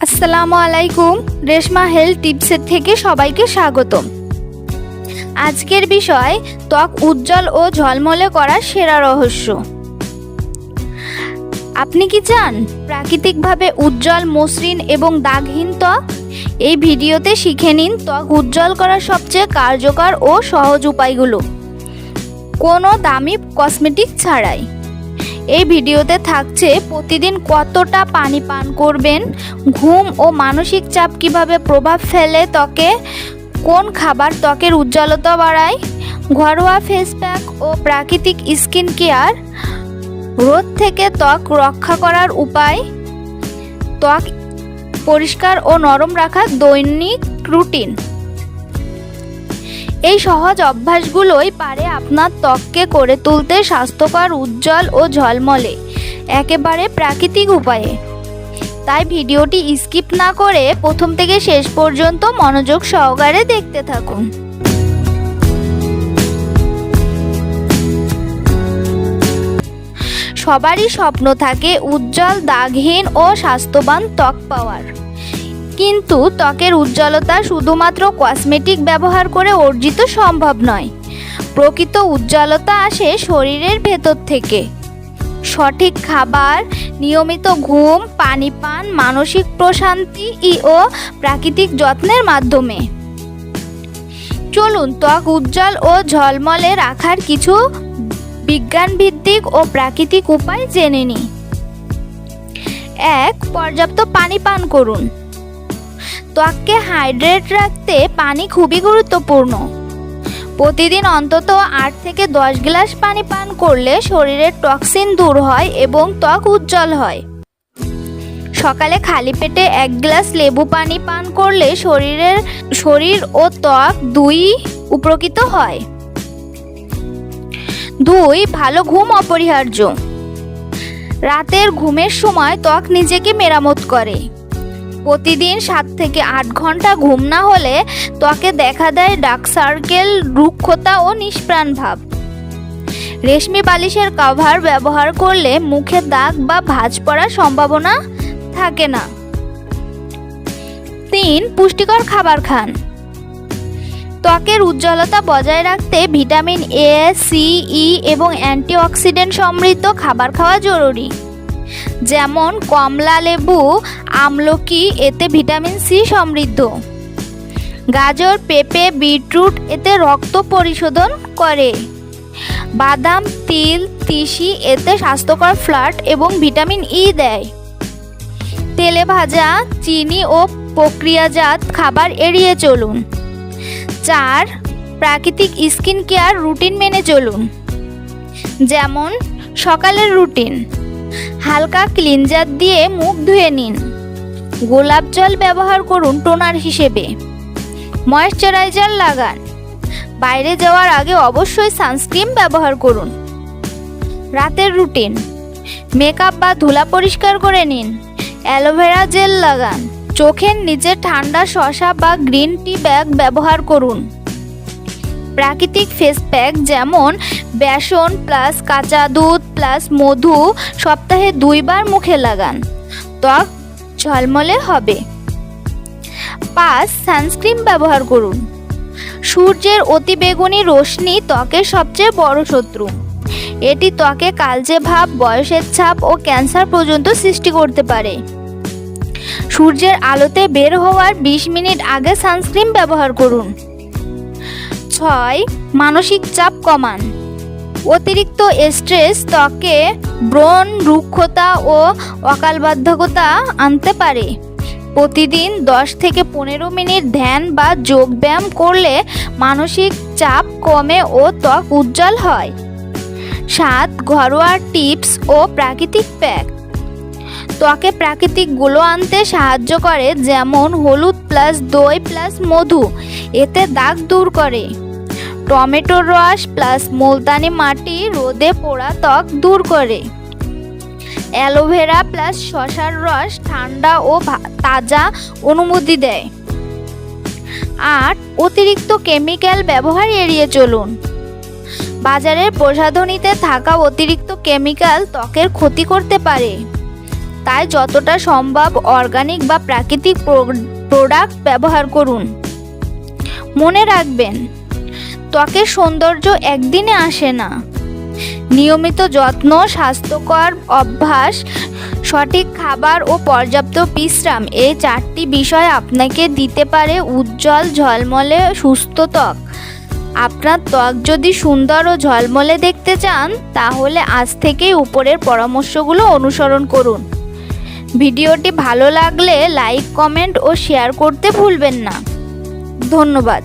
আসসালামু আলাইকুম। রেশমা হেলথ টিপসের থেকে সবাইকে স্বাগতম। আজকের বিষয়, ত্বক উজ্জ্বল ও ঝলমলে করার সেরা রহস্য। আপনি কি চান? প্রাকৃতিকভাবে উজ্জ্বল মসৃণ এবং দাগহীন ত্বক? এই ভিডিওতে শিখে নিন ত্বক উজ্জ্বল করার সবচেয়ে কার্যকর ও সহজ উপায়গুলো। কোনো দামি কসমেটিক ছাড়াই। এই ভিডিওতে থাকছে প্রতিদিন কতটা পানি পান করবেন, ঘুম ও মানসিক চাপ কীভাবে প্রভাব ফেলে ত্বকে, কোন খাবার ত্বকের উজ্জ্বলতা বাড়ায়, ঘরোয়া ফেস প্যাক ও প্রাকৃতিক স্কিন কেয়ার রোদ থেকে ত্বক রক্ষা করার উপায়, ত্বক পরিষ্কার ও নরম রাখার দৈনিক রুটিন এই সহজ অভ্যাসগুলোই পারে আপনার ত্বককে করে তুলতে স্বাস্থ্যকর, উজ্জ্বল ও ঝলমলে, একেবারে প্রাকৃতিক উপায়ে। তাই ভিডিওটি স্কিপ না করে প্রথম থেকে শেষ পর্যন্ত মনোযোগ সহকারে দেখতে থাকুন। সবারই স্বপ্ন থাকে উজ্জ্বল, দাগহীন ও স্বাস্থ্যবান ত্বক পাওয়ার। কিন্তু ত্বকের উজ্জ্বলতা শুধুমাত্র কসমেটিক ব্যবহার করে অর্জিত সম্ভব নয়। প্রকৃত উজ্জ্বলতা আসে শরীরের ভেতর থেকে। সঠিক খাবার, নিয়মিত ঘুম পানি পান মানসিক প্রশান্তি ও প্রাকৃতিক যত্নের মাধ্যমে। চলুন ত্বক উজ্জ্বল ও ঝলমলে রাখার কিছু বিজ্ঞানভিত্তিক ও প্রাকৃতিক উপায় জেনে নিই। এক, পর্যাপ্ত পানি পান করুন। ত্বককে হাইড্রেট রাখতে পানি খুবই গুরুত্বপূর্ণ। প্রতিদিন অন্তত আট থেকে দশ গ্লাস পানি পান করলে শরীরের টক্সিন দূর হয় এবং ত্বক উজ্জ্বল হয়। সকালে খালি পেটে এক গ্লাস লেবু পানি পান করলে শরীরের, শরীর ও ত্বক দুই উপকৃত হয়। দুই, ভালো ঘুম অপরিহার্য। রাতের ঘুমের সময় ত্বক নিজেকে মেরামত করে। প্রতিদিন সাত থেকে আট ঘণ্টা ঘুম না হলে ত্বকে দেখা দেয় ডার্ক সার্কেল, রুক্ষতা ও নিষ্প্রাণ ভাব। রেশমি বালিশের কভার ব্যবহার করলে মুখে দাগ বা ভাঁজ পড়ার সম্ভাবনা থাকে না। তিন, পুষ্টিকর খাবার খান। ত্বকের উজ্জ্বলতা বজায় রাখতে ভিটামিন এ সি ই এবং অ্যান্টিঅক্সিডেন্ট সমৃদ্ধ খাবার খাওয়া জরুরি। যেমন কমলা লেবু, আমলকি, এতে ভিটামিন সি সমৃদ্ধ। গাজর, পেঁপে, বিটরুট, এতে রক্ত পরিশোধন করে। বাদাম, তিল, তিসি, এতে স্বাস্থ্যকর ফ্ল্যাট এবং ভিটামিন ই দেয়। তেলে ভাজা চিনি ও প্রক্রিয়াজাত খাবার এড়িয়ে চলুন। চার, প্রাকৃতিক স্কিন কেয়ার রুটিন মেনে চলুন। যেমন সকালের রুটিন। হালকা ক্লিনজার দিয়ে মুখ ধুয়ে নিন। গোলাপ জল ব্যবহার করুন টোনার হিসেবে। ময়শ্চারাইজার লাগান। বাইরে যাওয়ার আগে অবশ্যই সানস্ক্রিন ব্যবহার করুন। রাতের রুটিন। মেকআপ বা ধুলা পরিষ্কার করে নিন। অ্যালোভেরা জেল লাগান। চোখের নিচে ঠান্ডা শসা বা গ্রিন টি ব্যাগ ব্যবহার করুন। প্রাকৃতিক ফেস প্যাক যেমন বেসন প্লাস কাঁচা দুধ প্লাস মধু সপ্তাহে দুইবার মুখে লাগান। ত্বক ঝলমলে হবে। পাঁচ, সানস্ক্রিন ব্যবহার করুন। সূর্যের অতিবেগুনি রশ্মি ত্বকের সবচেয়ে বড় শত্রু। এটি ত্বকে কালচে ভাব, বয়সের ছাপ ও ক্যান্সার পর্যন্ত সৃষ্টি করতে পারে। সূর্যের আলোতে বের হওয়ার বিশ মিনিট আগে সানস্ক্রিন ব্যবহার করুন। ছয়, মানসিক চাপ কমান। অতিরিক্ত স্ট্রেস ত্বকে ব্রণ, রুক্ষতা ও অকালবাধ্যকতা আনতে পারে। প্রতিদিন দশ থেকে পনেরো মিনিট ধ্যান বা যোগব্যায়াম করলে মানসিক চাপ কমে ও ত্বক উজ্জ্বল হয়। সাত, ঘরোয়া টিপস ও প্রাকৃতিক প্যাক। ত্বকে প্রাকৃতিকগুলো আনতে সাহায্য করে, যেমন হলুদ প্লাস দই প্লাস মধু। এতে দাগ দূর করে। টমেটোর রস প্লাস মুলতানি মাটি রোদে পোড়া ত্বক দূর করে। অ্যালোভেরা প্লাস শশার রস ঠান্ডা ও তাজা অনুমতি দেয়। আট অতিরিক্ত কেমিক্যাল ব্যবহার এড়িয়ে চলুন। বাজারের প্রসাধনীতে থাকা অতিরিক্ত কেমিক্যাল ত্বকের ক্ষতি করতে পারে। তাই যতটা সম্ভব অর্গানিক বা প্রাকৃতিক প্রোডাক্ট ব্যবহার করুন। মনে রাখবেন ত্বকের সৌন্দর্য একদিনে আসে না। নিয়মিত যত্ন, স্বাস্থ্যকর অভ্যাস, সঠিক খাবার ও পর্যাপ্ত বিশ্রাম এই চারটি বিষয় আপনাকে দিতে পারে উজ্জ্বল ঝলমলে সুস্থ ত্বক। আপনার ত্বক যদি সুন্দর ও ঝলমলে দেখতে চান, তাহলে আজ থেকেই উপরের পরামর্শগুলো অনুসরণ করুন। ভিডিওটি ভালো লাগলে লাইক, কমেন্ট ও শেয়ার করতে ভুলবেন না। ধন্যবাদ।